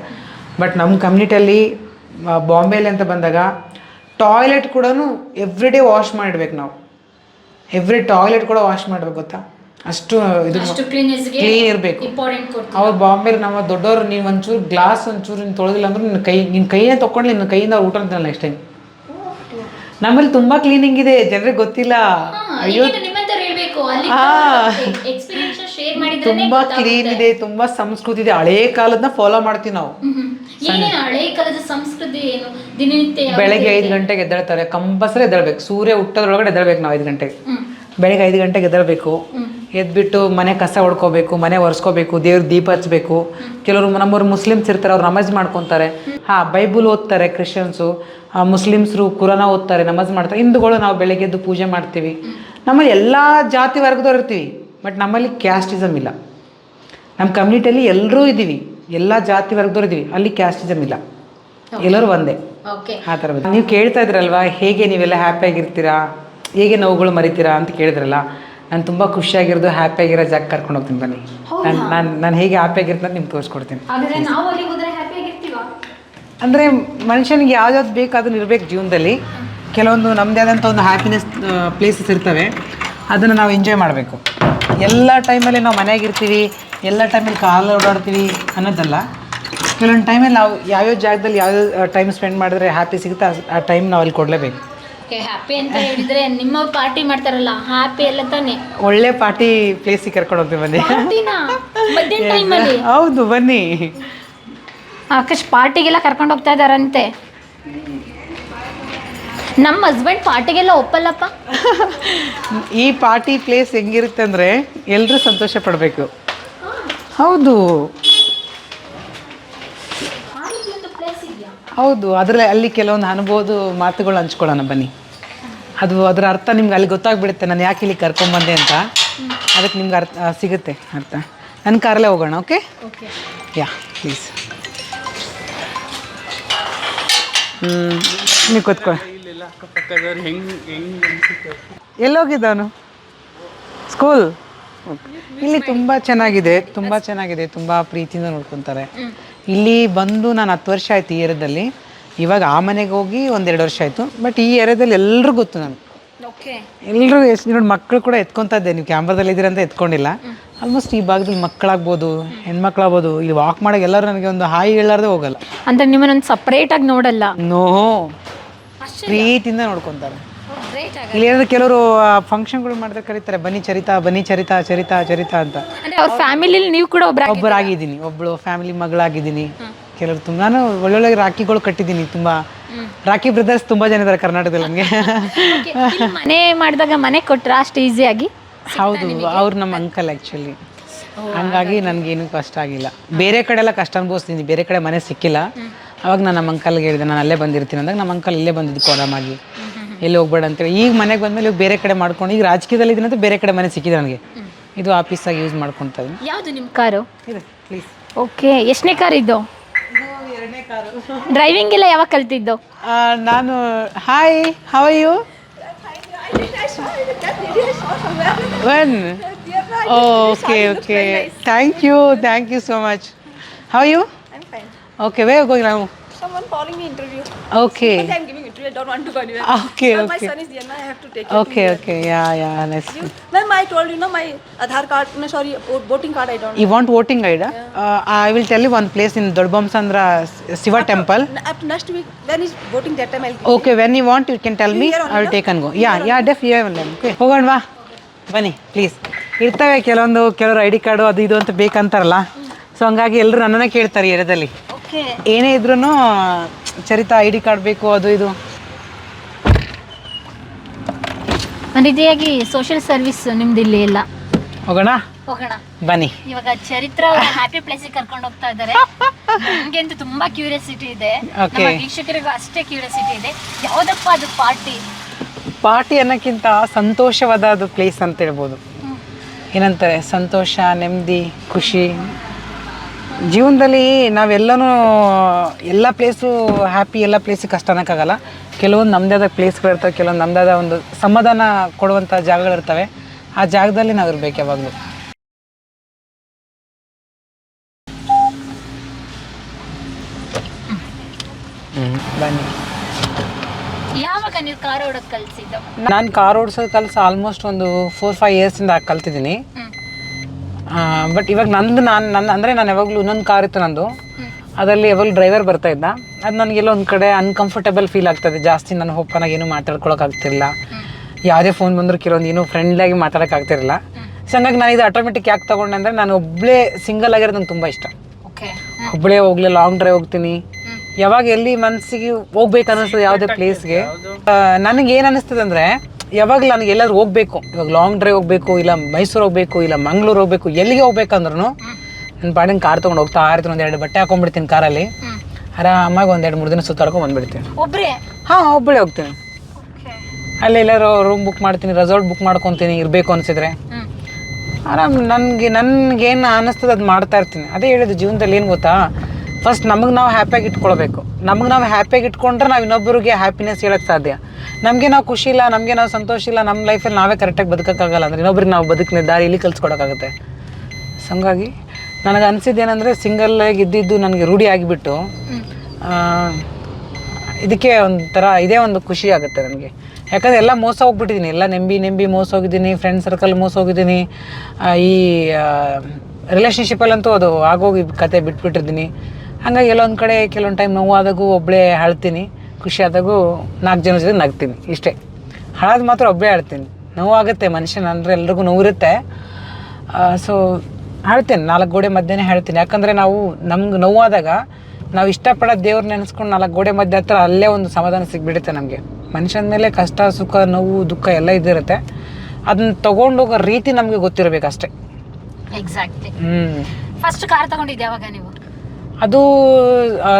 ಬಟ್ ನಮ್ಮ ಕಮ್ಯುನಿಟಿಯಲ್ಲಿ ಬಾಂಬೆಲಿ ಅಂತ ಬಂದಾಗ ಟಾಯ್ಲೆಟ್ ಕೂಡ ಎವ್ರಿ ಡೇ ವಾಶ್ ಮಾಡಿಡ್ಬೇಕು ನಾವು. ಎವ್ರಿ ಟಾಯ್ಲೆಟ್ ಕೂಡ ವಾಶ್ ಮಾಡ್ಬೇಕು ಗೊತ್ತಾ? ಅಷ್ಟು ಇದು ಕ್ಲೀನ್ ಇರಬೇಕು. ಅವ್ರು ಬಾಂಬೆ ನಮ್ಮ ದೊಡ್ಡವರು ನೀವು ಒಂಚೂರು ಗ್ಲಾಸ್ ಒಂಚೂರು ನೀನು ತೊಳೆದಿಲ್ಲ ಅಂದ್ರೆ ನಿನ್ನ ಕೈ ನಿನ್ನ ಕೈಯೇ ತೊಗೊಂಡು ನಿನ್ನ ಕೈಯಿಂದ ಊಟ ಅಂತಲ್ಲ ನೆಕ್ಸ್ಟ್ ಟೈಮ್ ನಮ್ಮಲ್ಲಿ ತುಂಬಾ ಕ್ಲೀನಿಂಗ್ ಇದೆ ಜನರಿಗೆ ಗೊತ್ತಿಲ್ಲ. ಅಯ್ಯೋ. ತುಂಬಾ ಕ್ಲೀನ್ ಇದೆ ತುಂಬಾ ಸಂಸ್ಕೃತಿ ಇದೆ. ಹಳೇ ಕಾಲದನ್ನ ಫಾಲೋ ಮಾಡ್ತೀವಿ ನಾವು. ಏನೇನು ಹಳೆ ಕಾಲದ ಸಂಸ್ಕೃತಿ ಏನು ದಿನನಿತ್ಯ ಬೆಳಗ್ಗೆ ಐದು ಗಂಟೆಗೆ ಎದ್ದೇಳ್ತಾರೆ ಕಂಪಲ್ಸರಿ ಎದ್ದಳ್ಬೇಕು ಸೂರ್ಯ ಹುಟ್ಟೋದ್ರೊಳಗಡೆ ಎದ್ದೇಳ್ಬೇಕು ನಾವು ಐದು ಗಂಟೆಗೆ. ಬೆಳಗ್ಗೆ ಐದು ಗಂಟೆಗೆ ಎದ್ದೇಳ್ಬೇಕು ಎದ್ಬಿಟ್ಟು ಮನೆ ಕಸ ಹೊಡ್ಕೋಬೇಕು ಮನೆ ಒರೆಸ್ಕೋಬೇಕು ದೇವ್ರ ದೀಪ ಹಚ್ಬೇಕು. ಕೆಲವರು ನಮ್ಮವ್ರು ಮುಸ್ಲಿಮ್ಸ್ ಇರ್ತಾರೆ ಅವ್ರು ನಮಾಜ್ ಮಾಡ್ಕೊತಾರೆ. ಹಾ ಬೈಬಲ್ ಓದ್ತಾರೆ ಕ್ರಿಶ್ಚಿಯನ್ಸು ಮುಸ್ಲಿಮ್ಸ್ರು ಕುರಾನ ಓದ್ತಾರೆ ನಮಾಜ್ ಮಾಡ್ತಾರೆ. ಹಿಂದೂಗಳು ನಾವು ಬೆಳಗ್ಗೆ ಎದ್ದು ಪೂಜೆ ಮಾಡ್ತೀವಿ. ನಮ್ಮಲ್ಲಿ ಎಲ್ಲ ಜಾತಿ ವರ್ಗದವ್ರು ಇರ್ತೀವಿ ಬಟ್ ನಮ್ಮಲ್ಲಿ ಕ್ಯಾಸ್ಟಿಸಮ್ ಇಲ್ಲ. ನಮ್ಮ ಕಮ್ಯುನಿಟಿಯಲ್ಲಿ ಎಲ್ಲರೂ ಇದ್ದೀವಿ. ಎಲ್ಲ ಜಾತಿ ವರ್ಗದವ್ರು ಇದ್ದೀವಿ. ಅಲ್ಲಿ ಕ್ಯಾಸ್ಟಿಸಮ್ ಇಲ್ಲ. ಎಲ್ಲರೂ ಒಂದೇ. ಆ ಥರ ನೀವು ಕೇಳ್ತಾ ಇದ್ರಲ್ವಾ ಹೇಗೆ ನೀವೆಲ್ಲ ಹ್ಯಾಪಿಯಾಗಿರ್ತೀರಾ ಹೇಗೆ ನೋವುಗಳು ಮರಿತೀರಾ ಅಂತ ಕೇಳಿದ್ರಲ್ಲ ನಾನು ತುಂಬ ಖುಷಿಯಾಗಿರೋದು ಹ್ಯಾಪಿಯಾಗಿರೋ ಜಾಗ ಕರ್ಕೊಂಡು ಹೋಗ್ತೀನಿ ಬನ್ನಿ. ನಾನು ನಾನು ನಾನು ಹೇಗೆ ಹ್ಯಾಪಿಯಾಗಿರ್ತೀನಿ ನಿಮ್ಗೆ ತೋರಿಸ್ಕೊಡ್ತೀನಿ. ಅಂದರೆ ಮನುಷ್ಯನಿಗೆ ಯಾವ್ದಾವ್ದು ಬೇಕು ಅದನ್ನ ಇರಬೇಕು ಜೀವನದಲ್ಲಿ. ಕೆಲವೊಂದು ನಮ್ಮದೇ ಆದಂಥ ಒಂದು ಹ್ಯಾಪಿನೆಸ್ ಪ್ಲೇಸಸ್ ಇರ್ತವೆ. ಅದನ್ನು ನಾವು ಎಂಜಾಯ್ ಮಾಡಬೇಕು. ಎಲ್ಲ ಟೈಮಲ್ಲಿ ನಾವು ಮನೆಯಾಗಿರ್ತೀವಿ ಎಲ್ಲ ಟೈಮಲ್ಲಿ ಕಾಲು ಓಡಾಡ್ತೀವಿ ಅನ್ನೋದಲ್ಲ. ಕೆಲವೊಂದು ಟೈಮಲ್ಲಿ ನಾವು ಯಾವ್ಯಾವ ಜಾಗದಲ್ಲಿ ಯಾವ್ಯಾವ ಟೈಮ್ ಸ್ಪೆಂಡ್ ಮಾಡಿದ್ರೆ ಹ್ಯಾಪಿ ಸಿಗುತ್ತೆ ಆ- ಆ ಟೈಮ್ ನಾವು ಅಲ್ಲಿ ಕೊಡಲೇಬೇಕು. ಓಕೆ ಹ್ಯಾಪಿ ಅಂತ ಹೇಳಿದ್ರೆ ನಿಮ್ಮ ಪಾರ್ಟಿ ಮಾಡ್ತಾರಲ್ಲ ಹ್ಯಾಪಿ ಎಲ್ಲ ತಾನೆ? ಒಳ್ಳೆ ಪಾರ್ಟಿ ಪ್ಲೇಸಿಗೆ ಕರ್ಕೊಂಡು ಹೋಗ್ತೀವಿ ಬನ್ನಿ. ಪಾರ್ಟಿನ? ಮಧ್ಯಾಹ್ನ ಟೈಮಲ್ಲಿ ಹೌದು ಬನ್ನಿ. ಆಕಾಶ್ ಪಾರ್ಟಿಗೆಲ್ಲ ಕರ್ಕೊಂಡು ಹೋಗ್ತಾ ಇದಾರಂತೆ ನಮ್ಮ ಹಸ್ಬೆಂಡ್ ಪಾರ್ಟಿಗೆಲ್ಲ ಒಪ್ಪಲ್ಲಪ್ಪ? ಈ ಪಾರ್ಟಿ ಪ್ಲೇಸ್ ಹೆಂಗಿರುತ್ತೆ ಅಂದರೆ ಎಲ್ಲರೂ ಸಂತೋಷ ಪಡಬೇಕು. ಹೌದು. ಹೌದು ಅದರಲ್ಲಿ ಅಲ್ಲಿ ಕೆಲವೊಂದು ಅನುಭವದ ಮಾತುಗಳು ಹಂಚ್ಕೊಳ್ಳೋಣ ಬನ್ನಿ. ಅದು ಅದರ ಅರ್ಥ ನಿಮ್ಗೆ ಅಲ್ಲಿ ಗೊತ್ತಾಗ್ಬಿಡುತ್ತೆ ನಾನು ಯಾಕೆ ಇಲ್ಲಿ ಕರ್ಕೊಂಬಂದೆ ಅಂತ. ಅದಕ್ಕೆ ನಿಮ್ಗೆ ಅರ್ಥ ಸಿಗುತ್ತೆ ಅರ್ಥ. ನನ್ನ ಕಾರಲ್ಲೇ ಹೋಗೋಣ ಓಕೆ? ಓಕೆ. Yeah please. ಹ್ಞೂ ನೀವು ಕೂತ್ಕೊ. ಎಲ್ಲೋಗಿದ್ದವನು ಸ್ಕೂಲ್? ಇಲ್ಲಿ ತುಂಬ ಚೆನ್ನಾಗಿದೆ ತುಂಬ ಚೆನ್ನಾಗಿದೆ ತುಂಬ ಪ್ರೀತಿಯಿಂದ ನೋಡ್ಕೊತಾರೆ. ಇಲ್ಲಿ ಬಂದು ನಾನು ಹತ್ತು ವರ್ಷ ಆಯ್ತು ಈ ಏರಿಯಾದಲ್ಲಿ. ಇವಾಗ ಆ ಮನೆಗೆ ಹೋಗಿ ಒಂದೆರಡು ವರ್ಷ ಆಯಿತು. ಬಟ್ ಈ ಏರಿಯಾದಲ್ಲಿ ಎಲ್ಲರೂ ಗೊತ್ತು ನಾನು ಓಕೆ ಎಲ್ಲರೂ ಎಷ್ಟು ನೋಡಿ ಮಕ್ಕಳು ಕೂಡ ಎತ್ಕೊತಾ ಇದ್ದೆ ನೀವು ಕ್ಯಾಮ್ರಾದಲ್ಲಿ ಇದ್ದೀರ ಅಂತ ಎತ್ಕೊಂಡಿಲ್ಲ. ಆಲ್ಮೋಸ್ಟ್ ಈ ಭಾಗದಲ್ಲಿ ಮಕ್ಕಳಾಗ್ಬೋದು ಹೆಣ್ಮಕ್ಳಾಗ್ಬೋದು. ಇಲ್ಲಿ ವಾಕ್ ಮಾಡೋಕೆ ಎಲ್ಲರೂ ನನಗೆ ಒಂದು ಹಾಯಿ ಹೇಳಾರ್ದೆ ಹೋಗಲ್ಲ. ಅಂದ್ರೆ ನಿಮ್ಮನ್ನೊಂದು ಸಪ್ರೇಟಾಗಿ ನೋಡಲ್ಲ? ನೋ ಪ್ರೀತಿಯಿಂದ ನೋಡ್ಕೊತಾರೆ. ಗ್ರೇಟ್ ಇಲ್ಲಿ ಏನಾದ್ರು ಕೆಲವರು ಫಂಕ್ಷನ್ಗಳು ಮಾಡಿದ್ರೆ ಕರೀತಾರೆ ಬನ್ನಿ ಚರಿತಾ ಬನ್ನಿ ಚರಿತಾ ಚರಿತಾ ಚರಿತಾ ಅಂತ. ಅಂದ್ರೆ ಅವ್ರ ಫ್ಯಾಮಿಲಿಲಿ ನೀವು ಕೂಡ ಒಬ್ರ ಒಬ್ಬರಾಗಿದ್ದೀನಿ ಒಬ್ಬಳು ಫ್ಯಾಮಿಲಿ ಮಗಳಾಗಿದ್ದೀನಿ. ಕೆಲವರು ತುಂಬ ನಾನು ಒಳ್ಳೊಳ್ಳೆ ರಾಖಿಗಳು ಕಟ್ಟಿದ್ದೀನಿ ತುಂಬ. ರಾಖಿ ಬ್ರದರ್ಸ್ ತುಂಬ ಜನ ಇದ್ದಾರೆ ಕರ್ನಾಟಕದಲ್ಲಿ ನನಗೆ ಮನೆ ಮಾಡಿದಾಗ ಮನೆ ಕೊಟ್ರ ಅಷ್ಟು ಈಸಿಯಾಗಿ ಹೌದು ಅವ್ರು ನಮ್ಮ ಅಂಕಲ್ ಆ್ಯಕ್ಚುಲಿ ಹಂಗಾಗಿ ನನಗೇನು ಕಷ್ಟ ಆಗಿಲ್ಲ. ಬೇರೆ ಕಡೆ ಎಲ್ಲ ಕಷ್ಟ ಅನುಭವಿಸ್ತೀನಿ ಬೇರೆ ಕಡೆ ಮನೆ ಸಿಕ್ಕಿಲ್ಲ. ಅವಾಗ ನಾನು ನಮ್ಮ ಅಂಕಲ್ಗೆ ಹೇಳಿದೆ ನಾನು ಅಲ್ಲೇ ಬಂದಿರ್ತೀನಿ ಅಂದಾಗ ನಮ್ಮ ಅಂಕಲ್ ಇಲ್ಲೇ ಬಂದಿದ್ದು ಆರಾಮಾಗಿ ಎಲ್ಲಿ ಹೋಗ್ಬೇಡ ಅಂತೇಳಿ ಈಗ ಮನೆಗೆ ಬಂದಮೇಲೆ ಇವಾಗ ಬೇರೆ ಕಡೆ ಮಾಡ್ಕೊಂಡು ಈಗ ರಾಜಕೀಯದಲ್ಲಿ ಇದನ್ನ ಬೇರೆ ಕಡೆ ಮನೆ ಸಿಕ್ಕಿದೆ ನನಗೆ. ಇದು ಆಫೀಸಾಗಿ ಯೂಸ್ ಮಾಡ್ಕೊತಾ ಇದ್ದೀನಿ ಯಾವುದು ನಿಮ್ಮ ಕಾರು? ಇದೆ ಪ್ಲೀಸ್ ಓಕೆ ಎಷ್ಟನೇ ಕಾರ್ ಇದ್ದು ಎರಡನೇ ಕಾರು. ಡ್ರೈವಿಂಗ್ ಎಲ್ಲ ಯಾವಾಗ ಕಲ್ತಿದ್ದು? ನಾನು hi how are you one okay okay thank you thank you so much how are you. Okay way ಹೋಗಿ ನಾವು Someone calling me interview. Okay I'm giving I don't want to go anywhere. Okay Sir, my son is there. now I have to take okay okay. Yeah, yeah. Next you. Ma'am, I told you, no, my Aadhaar card, no, sorry, vo- voting card, I don't. You want voting ID I will tell you one place in Doddabommasandra Shiva temple. N- Up to next week, when is voting that time, I'll give. Okay when you want you can tell me I will take and go yeah yeah def okay ಹೋಗೋಣವಾ ಬನ್ನಿ ಪ್ಲೀಸ್ ಇರ್ತವೆ ಕೆಲವೊಂದು ಕೆಲವರು ಐ ಡಿ ಕಾರ್ಡು ಅದು ಇದು ಅಂತ ಬೇಕಂತಾರಲ್ಲ ಸೊ ಹಂಗಾಗಿ ಎಲ್ಲರೂ ನನ್ನನ್ನೇ ಕೇಳ್ತಾರೆ ಏರಿಯಾದಲ್ಲಿ Okay. ಏನೇ ಇದ್ರೂ ಚರಿತಾ ಐ ಡಿ ಕಾರ್ಡ್ ಬೇಕು ಅದು ಇದು. ರೀತಿಯಾಗಿ ಸೋಷಿಯಲ್ ಸರ್ವಿಸ್ ನಿಮ್ದು ಇಲ್ಲಿ ಇಲ್ಲ? ಹೋಗೋಣ? ಹೋಗೋಣ. ಬನ್ನಿ. ಇವಾಗ ಚರಿತ್ರ ಹ್ಯಾಪಿ ಪ್ಲೇಸಿಗೆ ಕರ್ಕೊಂಡು ಹೋಗ್ತಾ ಇದ್ದಾರೆ ನನಗೆ ಅಂತೂ ತುಂಬಾ ಕ್ಯೂರಿಯಾಸಿಟಿ ಇದೆ. Okay. ನಮ್ಮ ವೀಕ್ಷಕರಿಗೂ ಅಷ್ಟೇ ಕ್ಯೂರಿಯಾಸಿಟಿ ಇದೆ. ಯಾವ್ದಪ್ಪ ಅದು ಪಾರ್ಟಿ ಪಾರ್ಟಿ ಅನ್ನೋಕ್ಕಿಂತ ಸಂತೋಷವಾದ ಅದು ಪ್ಲೇಸ್ ಅಂತ ಹೇಳ್ಬೋದು. ಏನಂತಾರೆ? ಸಂತೋಷ ನೆಮ್ಮದಿ ಖುಷಿ. ಜೀವನದಲ್ಲಿ ನಾವೆಲ್ಲನೂ ಎಲ್ಲ ಪ್ಲೇಸು ಹ್ಯಾಪಿ ಎಲ್ಲ ಪ್ಲೇಸಿಗೆ ಕಷ್ಟ ಅನ್ನೋಕ್ಕಾಗಲ್ಲ ಕೆಲವೊಂದು ನಮ್ಮದೇ ಆದ ಪ್ಲೇಸ್ಗಳಿರ್ತವೆ ಕೆಲವೊಂದು ನಮ್ಮದೇ ಆದ ಒಂದು ಸಮಾಧಾನ ಕೊಡುವಂಥ ಜಾಗಗಳಿರ್ತವೆ ಆ ಜಾಗದಲ್ಲಿ ನಾವು ಇರಬೇಕು ಯಾವಾಗಲೂ. ನಾನು ಕಾರ್ ಓಡಿಸೋದು ಕಲ್ಸ ಆಲ್ಮೋಸ್ಟ್ ಒಂದು ಫೋರ್ ಫೈವ್ ಇಯರ್ಸಿಂದ ಕಲ್ತಿದ್ದೀನಿ. ಬಟ್ ಇವಾಗ ನಂದು ನಾನು ನನ್ನ ಅಂದರೆ ನಾನು ಯಾವಾಗಲೂ ಇನ್ನೊಂದು ಕಾರ್ ಇತ್ತು ನಂದು. ಅದರಲ್ಲಿ ಯಾವಾಗಲೂ ಡ್ರೈವರ್ ಬರ್ತಾ ಇದ್ದ. ಅದು ನನಗೆಲ್ಲ ಒಂದು ಕಡೆ ಅನ್ಕಂಫರ್ಟೇಬಲ್ ಫೀಲ್ ಆಗ್ತದೆ. ಜಾಸ್ತಿ ನಾನು ಓಪನಾಗಿ ಏನು ಮಾತಾಡ್ಕೊಳಕ್ಕಾಗ್ತಿರಲಿಲ್ಲ ಯಾವುದೇ ಫೋನ್ ಬಂದರೂ ಕೆಲವೊಂದು ಏನೂ ಫ್ರೆಂಡ್ಲಾಗಿ ಮಾತಾಡೋಕ್ಕಾಗ್ತಿರಲಿಲ್ಲ ಸೊ ಹಂಗಾಗಿ ನಾನು ಇದು ಆಟೋಮೆಟಿಕ್ ಯಾಕೆ ತೊಗೊಂಡೆ ಅಂದರೆ ನಾನು ಒಬ್ಬಳೇ ಸಿಂಗಲ್ ಆಗಿರೋದು ನಂಗೆ ತುಂಬ ಇಷ್ಟ. ಓಕೆ ಒಬ್ಬಳೇ ಹೋಗ್ಲಿ ಲಾಂಗ್ ಡ್ರೈವ್ ಹೋಗ್ತೀನಿ. ಯಾವಾಗ ಎಲ್ಲಿ ಮನಸ್ಸಿಗೆ ಹೋಗ್ಬೇಕು ಅನ್ನಿಸ್ತದೆ ಯಾವುದೇ? ಪ್ಲೇಸ್ಗೆ ನನಗೆ ಏನು ಅನ್ನಿಸ್ತದೆ ಅಂದರೆ ಯಾವಾಗ ನನಗೆ ಎಲ್ಲಾದ್ರೂ ಹೋಗ್ಬೇಕು. ಇವಾಗ ಲಾಂಗ್ ಡ್ರೈವ್ ಹೋಗ್ಬೇಕು ಇಲ್ಲ ಮೈಸೂರು ಹೋಗ್ಬೇಕು ಇಲ್ಲ ಮಂಗ್ಳೂರು ಹೋಗ್ಬೇಕು ಎಲ್ಲಿಗೆ ಹೋಗ್ಬೇಕಂದ್ರೂ ನನ್ನ ಪಾಡಿನ ಕಾರ್ ತೊಗೊಂಡು ಹೋಗ್ತಾ ಇರ್ತೀನಿ ಒಂದು ಎರಡು ಬಟ್ಟೆ ಹಾಕೊಂಡ್ಬಿಡ್ತೀನಿ ಕಾರಲ್ಲಿ. ಆರಾಮಾಗಿ ಒಂದು ಎರಡು ಮೂರು ದಿನ ಸುತ್ತಾಡ್ಕೊಂಡು ಬಂದ್ಬಿಡ್ತೀನಿ. ಒಬ್ಬರೇ ಹಾಂ ಒಬ್ಬಳೇ ಹೋಗ್ತೀನಿ. ಅಲ್ಲಿ ಎಲ್ಲರೂ ರೂಮ್ ಬುಕ್ ಮಾಡ್ತೀನಿ ರೆಸಾರ್ಟ್ ಬುಕ್ ಮಾಡ್ಕೊತೀನಿ ಇರಬೇಕು ಅನಿಸಿದ್ರೆ. ಆರಾಮ್ ನನಗೆ ನನಗೇನು ಅನ್ನಿಸ್ತದೆ ಅದು ಮಾಡ್ತಾ ಇರ್ತೀನಿ. ಅದೇ ಹೇಳಿದ್ದು ಜೀವನದಲ್ಲಿ ಏನು ಗೊತ್ತಾ? ಫಸ್ಟ್ ನಮಗೆ ನಾವು ಹ್ಯಾಪಿಯಾಗಿ ಇಟ್ಕೊಳ್ಬೇಕು. ನಮಗೆ ನಾವು ಹ್ಯಾಪಿಯಾಗಿ ಇಟ್ಕೊಂಡ್ರೆ ನಾವು ಇನ್ನೊಬ್ಬರಿಗೆ ಹ್ಯಾಪಿನೆಸ್ ಹೇಳಕ್ಕೆ ಸಾಧ್ಯ. ನಮಗೆ ನಾವು ಖುಷಿ ಇಲ್ಲ, ನಮಗೆ ನಾವು ಸಂತೋಷ ಇಲ್ಲ ನಮ್ಮ ಲೈಫಲ್ಲಿ ನಾವೇ ಕರೆಕ್ಟಾಗಿ ಬದುಕೋಕ್ಕಾಗಲ್ಲ ಅಂದ್ರೆ ಇನ್ನೊಬ್ರಿಗೆ ನಾವು ಬದುಕಿನ ದಾರಿ ಇಲ್ಲಿ ಕಲ್ಸ್ಕೊಡೋಕ್ಕಾಗುತ್ತೆ. ಸೊ ಹಂಗಾಗಿ ನನಗೆ ಅನಿಸಿದ್ದೇನೆಂದರೆ ಸಿಂಗಲ್ಲಾಗಿ ಇದ್ದಿದ್ದು ನನಗೆ ರೂಢಿ ಆಗಿಬಿಟ್ಟು ಇದಕ್ಕೆ ಒಂಥರ ಇದೇ ಒಂದು ಖುಷಿ ಆಗುತ್ತೆ ನನಗೆ. ಯಾಕಂದರೆ ಎಲ್ಲ ಮೋಸ ಹೋಗ್ಬಿಟ್ಟಿದ್ದೀನಿ ಎಲ್ಲ ನೆಂಬಿ ನೆಂಬಿ ಮೋಸ ಹೋಗಿದ್ದೀನಿ ಫ್ರೆಂಡ್ ಸರ್ಕಲ್ ಮೋಸ ಹೋಗಿದ್ದೀನಿ ಈ ರಿಲೇಷನ್ಶಿಪ್ಪಲ್ಲಂತೂ ಅದು ಆಗೋಗಿ ಕತೆ ಬಿಟ್ಬಿಟ್ಟಿರ್ತೀನಿ. ಹಾಗಾಗಿ ಎಲ್ಲೊಂದು ಕಡೆ ಕೆಲವೊಂದು ಟೈಮ್ ನೋವಾದಾಗೂ ಒಬ್ಬಳೇ ಅಳ್ತೀನಿ ಖುಷಿ ಆದಾಗೂ ನಾಲ್ಕು ಜನ ಜೊತೆ ನಗ್ತೀನಿ ಇಷ್ಟೇ. ಹಾಳಾದ ಮಾತ್ರ ಒಬ್ಬಳೇ ಅಳ್ತೀನಿ. ನೋವಾಗುತ್ತೆ ಮನುಷ್ಯನ ಅಂದರೆ ಎಲ್ರಿಗೂ ನೋವಿರುತ್ತೆ. ಸೊ ಹೇಳ್ತೇನೆ ನಾಲ್ಕು ಗೋಡೆ ಮಧ್ಯನೇ ಹೇಳ್ತೀನಿ ಯಾಕಂದರೆ ನಾವು ನಮ್ಗೆ ನೋವಾದಾಗ ನಾವು ಇಷ್ಟಪಡೋ ದೇವ್ರ ನೆನೆಸ್ಕೊಂಡು ನಾಲ್ಕು ಗೋಡೆ ಮಧ್ಯೆ ಹತ್ರ ಅಲ್ಲೇ ಒಂದು ಸಮಾಧಾನ ಸಿಗ್ಬಿಡುತ್ತೆ ನಮಗೆ. ಮನುಷ್ಯನ ಮೇಲೆ ಕಷ್ಟ ಸುಖ ನೋವು ದುಃಖ ಎಲ್ಲ ಇದ್ದಿರುತ್ತೆ ಅದನ್ನ ತಗೊಂಡೋಗೋ ರೀತಿ ನಮಗೆ ಗೊತ್ತಿರಬೇಕು ಅಷ್ಟೇ ಎಕ್ಸಾಕ್ಟ್ಲಿ ಹ್ಞೂ ಫಸ್ಟ್ ಕಾರ್ ತಗೊಂಡಿದ್ದೆ ಯಾವಾಗ ನೀವು? ಅದು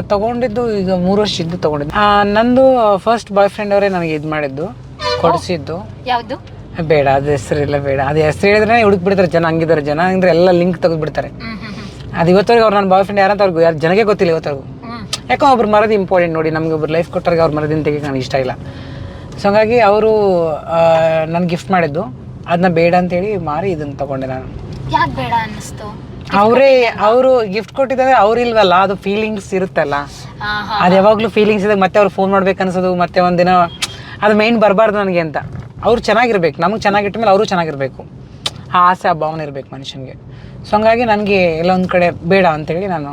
ತಗೊಂಡಿದ್ದು ಈಗ ಮೂರು ವರ್ಷ ಇದ್ದು ತಗೊಂಡಿದ್ದು. ಆ, ನಂದು ಫಸ್ಟ್ ಬಾಯ್ ಫ್ರೆಂಡ್ ಅವರೇ ನನಗೆ ಇದು ಮಾಡಿದ್ದು ಕೊಡಿಸಿದ್ದು. ಯಾವುದು? ಬೇಡ ಅದು ಹೆಸರಿಲ್ಲ ಬೇಡ. ಅದು ಹೆಸರು ಹೇಳಿದ್ರೆ ಹುಡುಕ್ ಬಿಡ್ತಾರೆ ಜನ ಹಂಗಿದ್ದಾರೆ ಜನ ಅಂದ್ರೆ ಎಲ್ಲ ಲಿಂಕ್ ತೆಗೆದು ಬಿಡ್ತಾರೆ. ಅದು ಇವತ್ತವರೆಗೆ ಅವ್ರು ನನ್ನ ಬಾಯ್ ಫ್ರೆಂಡ್ ಯಾರಂತ ಅವ್ರಿಗೆ ಯಾರು ಜನಗೆ ಗೊತ್ತಿಲ್ಲ ಇವತ್ತವರೆಗೂ. ಯಾಕೋ ಒಬ್ರು ಮರದ ಇಂಪಾರ್ಟೆಂಟ್ ನೋಡಿ ನಮಗೆ ಒಬ್ರು ಲೈಫ್ ಕೊಟ್ಟವ್ರಿಗೆ ಅವ್ರ ಮರದಿಂದ ತೆಗಿ ನನಗೆ ಇಷ್ಟ ಇಲ್ಲ. ಸೊ ಹಂಗಾಗಿ ಅವರು ನನಗೆ ಗಿಫ್ಟ್ ಮಾಡಿದ್ದು. ಅದನ್ನ ಬೇಡ ಅಂತೇಳಿ ಮಾರಿ ಇದನ್ನು ತಗೊಂಡೆ ನಾನು. ಯಾಕೆ ಬೇಡ ಅನ್ನಿಸ್ತು? ಅವರೇ ಅವರು ಗಿಫ್ಟ್ ಕೊಟ್ಟಿದ್ದಾರೆ ಅವ್ರು ಇಲ್ವಲ್ಲ ಅದು ಫೀಲಿಂಗ್ಸ್ ಇರುತ್ತಲ್ಲ. ಅದು ಯಾವಾಗಲೂ ಫೀಲಿಂಗ್ಸ್ ಇದ್ದಾಗ ಮತ್ತೆ ಅವ್ರು ಫೋನ್ ಮಾಡ್ಬೇಕು ಅನ್ಸೋದು ಮತ್ತೆ ಒಂದಿನ ಅದು ಮೈನ್ ಬರಬಾರ್ದು ನನಗೆ ಅಂತ. ಅವ್ರು ಚೆನ್ನಾಗಿರ್ಬೇಕು ನಮಗೆ ಚೆನ್ನಾಗಿಟ್ಟ ಮೇಲೆ ಅವರು ಚೆನ್ನಾಗಿರ್ಬೇಕು. ಆ ಆಸೆ ಆ ಭಾವನೆ ಇರಬೇಕು ಮನುಷ್ಯನಿಗೆ. ಸೊ ಹಂಗಾಗಿ ನನಗೆ ಎಲ್ಲ ಒಂದು ಕಡೆ ಬೇಡ ಅಂತೇಳಿ ನಾನು